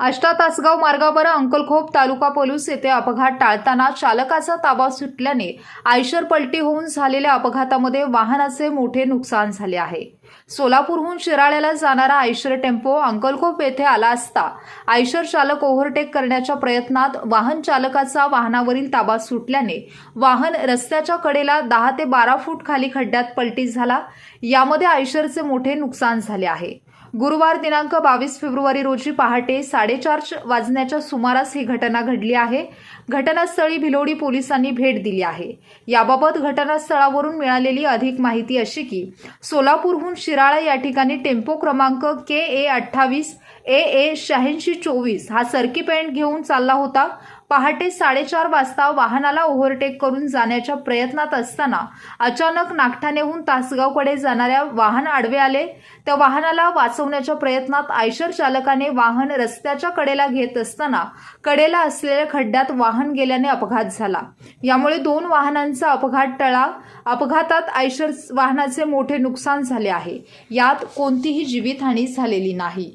अष्टा तासगाव मार्गावर अंकलखोप तालुका पोलीस येथे अपघात टाळताना चालकाचा ताबा सुटल्याने आयशर पलटी होऊन झालेल्या अपघातामध्ये वाहनाचे मोठे नुकसान झाले आहे. सोलापूरहून शिराळ्याला जाणारा आयशर टेम्पो अंकलखोप येथे आला असता आयशर चालक ओव्हरटेक करण्याच्या प्रयत्नात वाहन चालकाचा वाहनावरील ताबा सुटल्याने वाहन रस्त्याच्या कडेला दहा ते बारा फूट खाली खड्ड्यात पलटी झाला. यामध्ये आयशरचे मोठे नुकसान झाले आहे. गुरुवार दिनांक बावीस फेब्रुवारी रोजी पहाटे साडेचार वाजण्याच्या सुमारास ही घटना घडली आहे. घटनास्थळी भिलोडी पोलिसांनी भेट दिली आहे. याबाबत घटनास्थळावरून मिळालेली अधिक माहिती अशी की सोलापूरहून शिराळा या ठिकाणी टेम्पो क्रमांक के ए अठ्ठावीस ए ए शहाऐंशी चोवीस हा सर्की पॅन्ट घेऊन चालला होता. पहाटे साडेचार वाजता वाहनाला ओव्हरटेक करून जाण्याच्या प्रयत्नात असताना अचानक नागठाणेहून तासगावकडे जाणाऱ्या वाहन आडवे आले. त्या वाहनाला वाचवण्याच्या प्रयत्नात आयशर चालकाने वाहन रस्त्याच्या कडेला घेत असताना कडेला असलेल्या खड्ड्यात वाहन गेल्याने अपघात झाला. यामुळे दोन वाहनांचा अपघात टळा. अपघातात आयशर वाहनाचे मोठे नुकसान झाले आहे. यात कोणतीही जीवितहानी झालेली नाही.